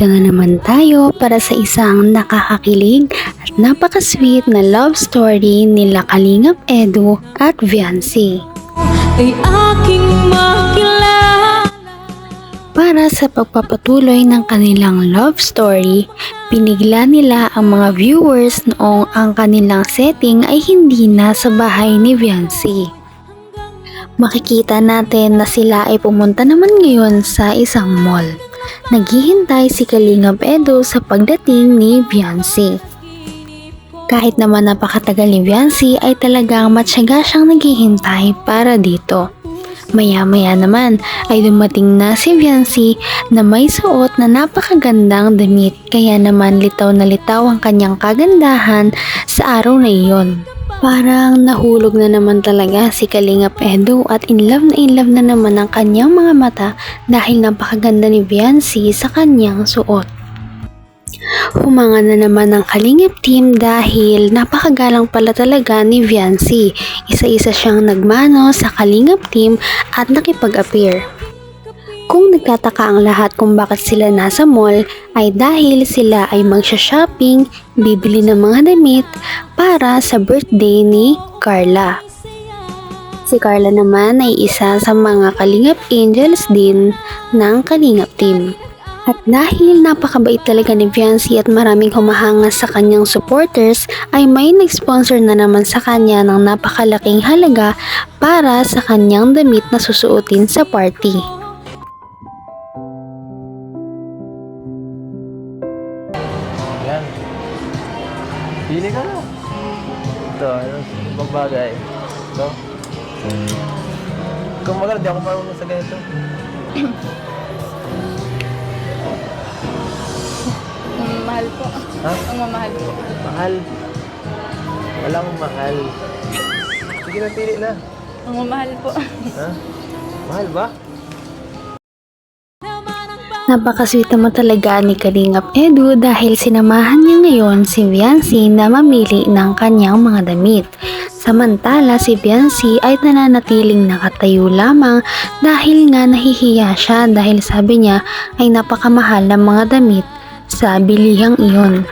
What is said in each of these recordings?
Nandito na naman tayo para sa isang nakakakilig at napakasweet na love story nila Kalingap Edu at Viancy. ay aking makilala Para sa pagpapatuloy ng kanilang love story, pinigla nila ang mga viewers noong ang kanilang setting ay hindi na sa bahay ni Viancy. Makikita natin na sila ay pumunta naman ngayon sa isang mall. Naghihintay si Kalingap Edo sa pagdating ni Viancy. Kahit naman napakatagal ni Viancy ay talagang matyaga siyang naghihintay para dito. Maya-maya naman ay dumating na si Viancy na may suot na napakagandang damit kaya naman litaw na litaw ang kanyang kagandahan sa araw na iyon. Parang nahulog na naman talaga si Kalingap Edo at in love na in love na naman ang kanyang mga mata dahil napakaganda ni Viancy sa kanyang suot. Humanga na naman ang Kalingap team dahil napakagalang pala talaga ni Viancy. Isa-isa siyang nagmano sa Kalingap team at nakipag-appear. Kung nagtataka ang lahat kung bakit sila nasa mall ay dahil sila ay magsha-shopping, bibili ng mga damit para sa birthday ni Carla. Si Carla naman ay isa sa mga Kalingap Angels din ng Kalingap team. At dahil napakabait talaga ni Viancy at maraming humahanga sa kanyang supporters, ay may nag-sponsor na naman sa kanya ng napakalaking halaga para sa kanyang damit na susuotin sa party. Bagay. Ito. Kung maganda, di ako marunong sa ganito. Ang mahal po. Ha? Ang mamahal po. Mahal. Walang mahal. Sige na, pili na. Ang mamahal po. Ha? Mahal ba? Napakasweet naman talaga ni Kalingap Edu dahil sinamahan niya ngayon si Viancy na mamili ng kanyang mga damit. Samantala si Viancy ay nananatiling nakatayo lamang dahil nga nahihiya siya dahil sabi niya ay napakamahal ng mga damit sa bilihang iyon.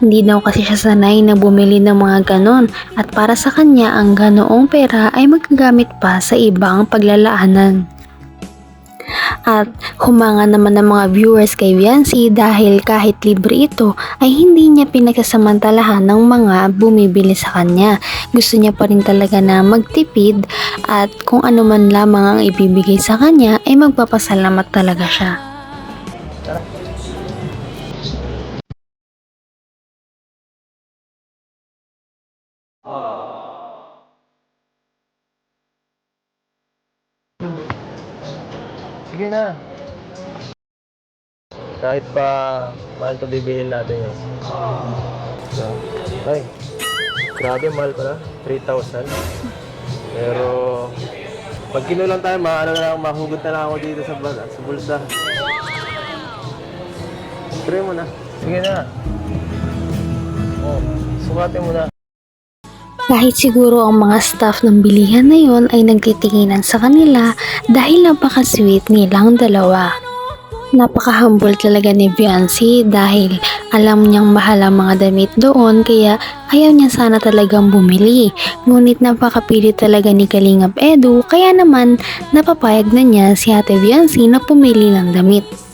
Hindi daw kasi siya sanay na bumili ng mga ganon at para sa kanya ang ganoong pera ay magagamit pa sa ibang paglalaanan. At humanga naman ng mga viewers kay Viancy dahil kahit libre ito ay hindi niya pinagsasamantalahan ng mga bumibili sa kanya. Gusto niya pa rin talaga na magtipid at kung ano man lamang ang ibibigay sa kanya ay magpapasalamat talaga siya. Na. Kahit pa mahal ito bibilhin natin yun. So, ay, grabe mahal pala. 3,000. Pero, pag kinulang tayo, maano na lang, mahugot na lang ako dito sa, bal- sa bulsa. Try mo na. Sige na. Oh, sukatin mo na. Kahit siguro ang mga staff ng bilihan na yon ay nagtitinginan sa kanila dahil napaka-sweet nilang dalawa. Napaka-humble talaga ni Viancy dahil alam niyang mahal ang mga damit doon kaya ayaw niya sana talagang bumili. Ngunit napakapili talaga ni Kalingap Edu kaya naman napapayag na niya si Ate Viancy na pumili ng damit.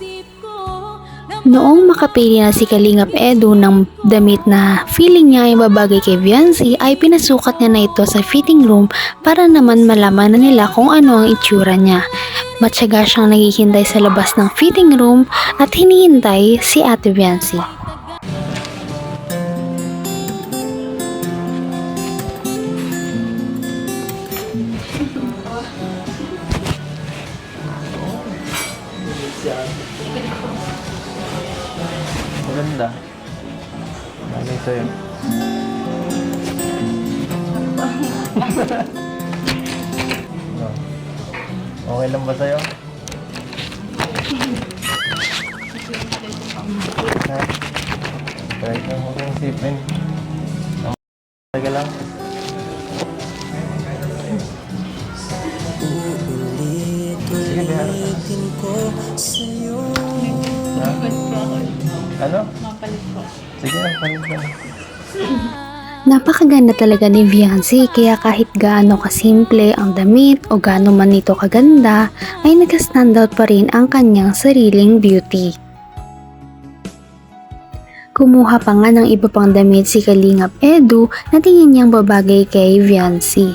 Noong makapili na si Kalingap Edu ng damit na feeling niya ay babagay kay Viancy ay pinasukat niya na ito sa fitting room para naman malaman na nila kung ano ang itsura niya. Matyaga siyang naghihintay sa labas ng fitting room at hinihintay si Ate Viancy. Sa'yo? no. Okay lang ba sa'yo? ha? Kahit na mo kong isipin. Taga lang. Sige. Mapalit po ako. Ano? Mapalit po. Sige na, palit na. Napakaganda talaga ni Viancy kaya kahit gaano kasimple ang damit o gaano man ito kaganda ay nag-standout pa rin ang kanyang sariling beauty. Kumuha pa nga ng iba pang damit si Kalingap Edu na tingin niyang babagay kay Viancy.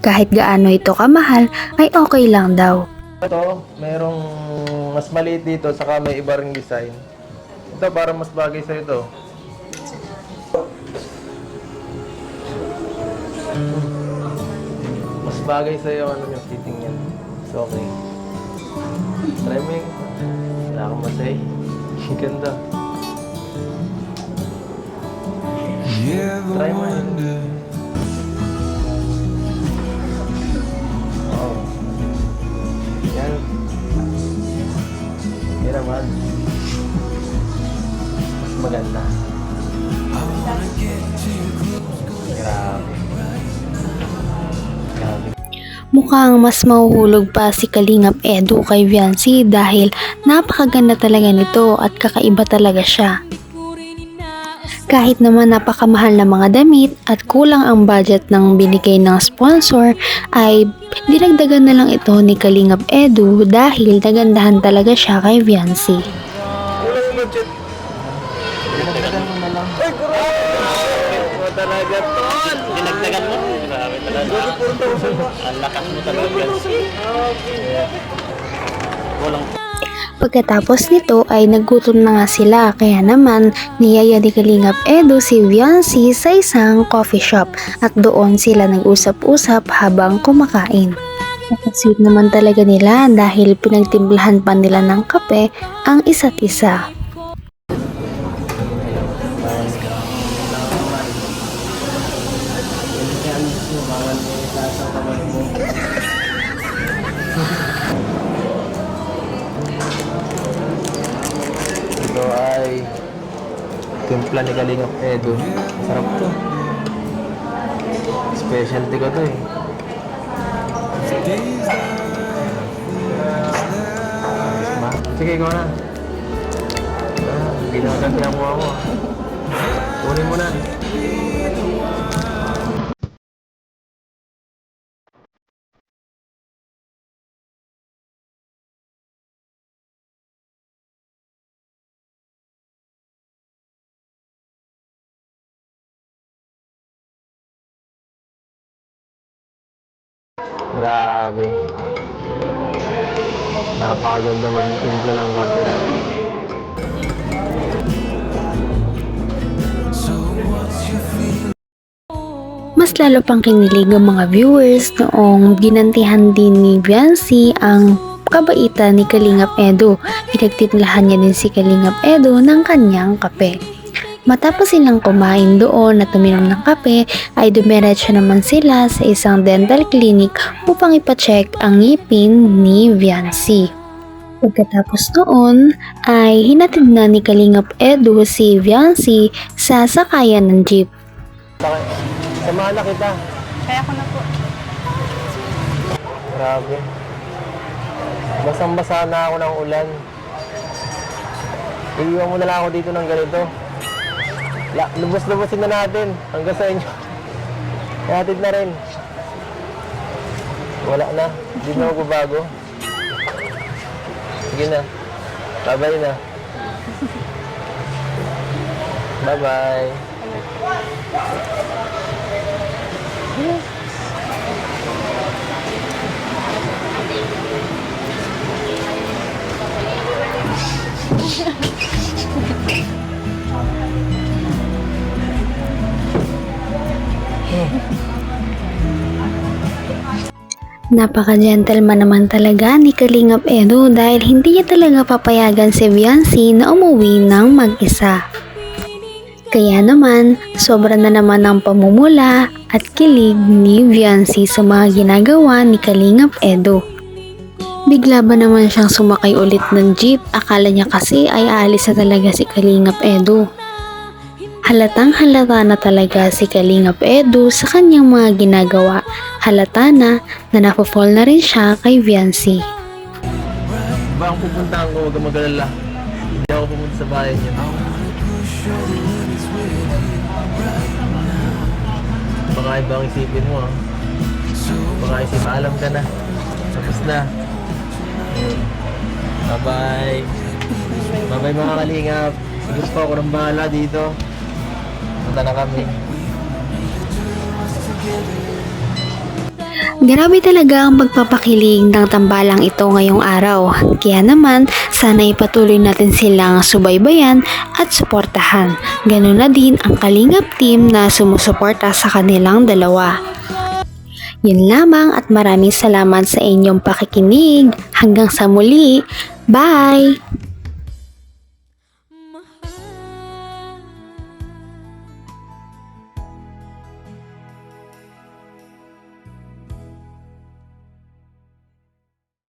Kahit gaano ito kamahal ay okay lang daw. Ito, merong mas maliit dito, saka may iba ring design. Ito, para mas bagay sa ito. Mas bagay sa iyo ano yung fitting yan. So, okay. Try mo yung... Wala akong masay. Ang ganda. Try mo yun. Mukhang mas mahuhulog pa si Kalingap Edu kay Viancy dahil napakaganda talaga nito at kakaiba talaga siya. Kahit naman napakamahal na mga damit at kulang ang budget ng binigay ng sponsor ay dinagdagan na lang ito ni Kalingap Edu dahil nagandahan talaga siya kay Viancy. Wala yung budget. Dinagdagan mo na lang. Ay, grabe! mo talaga, tol! Dinagdagan mo? Grabe talaga. 4,000 Ang lakas mo talaga. Walang Pagkatapos nito ay nagutom na nga sila kaya naman niyaya ni Kalingap Edu si Viancy sa isang coffee shop at doon sila nag-usap-usap habang kumakain. Napasweet naman talaga nila dahil pinagtimplahan pa nila ng kape ang isa't isa. Ito ay timpla ni Kalingap Edo. Sarap to. Specialty ko to eh. Sige, ikaw na. Hindi na agad pinakuha mo. Kunin mo na. Grabe. Napakaganda mag-timpla ng kape. Mas lalo pang kinilig ang mga viewers noong ginantihan din ni Viancy ang kabaitan ni Kalingap Edo. Pinagtimlahan niya din si Kalingap Edo ng kanyang kape. Matapos silang kumain doon at uminom ng kape, ay dumiretso naman sila sa isang dental clinic upang ipacheck ang ngipin ni Viancy. Pagkatapos noon, ay hinatid na ni Kalingap Edo si Viancy sa sakayan ng jeep. Saka- Samahan na kita. Kaya ko na po. Grabe. Basang-basa na ako ng ulan. Iiwan mo na lang ako dito ng ganito. Lubos-lubosin na natin hanggang sa inyo. Ihatid na rin. Wala na. Hindi na magbabago. Sige na. Bye-bye na. Bye-bye. Napaka-gentleman naman talaga ni Kalingap Edo dahil hindi niya talaga papayagan si Viancy na umuwi ng mag-isa. Kaya naman, sobra na naman ang pamumula at kilig ni Viancy sa mga ginagawa ni Kalingap Edo. Bigla ba naman siyang sumakay ulit ng jeep? Akala niya kasi ay aalis na talaga si Kalingap Edo. Halatang halata na talaga si Kalingap Edu sa kanyang mga ginagawa. Halata na na napofall na rin siya kay Viancy. Ba ang pupuntahan ko, huwag kang mag-alala. Hindi ako pumunta sa bahay niyo. Baka ibang isipin mo ah. Baka isipin, alam ka na. Tapos na. Bye-bye. Bye-bye mga kalingap. Siguro pa ng bahala dito. Punta na kami. Grabe talaga ang pagpapakilig ng tambalang ito ngayong araw. Kaya naman, sana ipatuloy natin silang subaybayan at suportahan. Ganun na din ang Kalingap team na sumusuporta sa kanilang dalawa. Yun lamang at maraming salamat sa inyong pakikinig. Hanggang sa muli. Bye!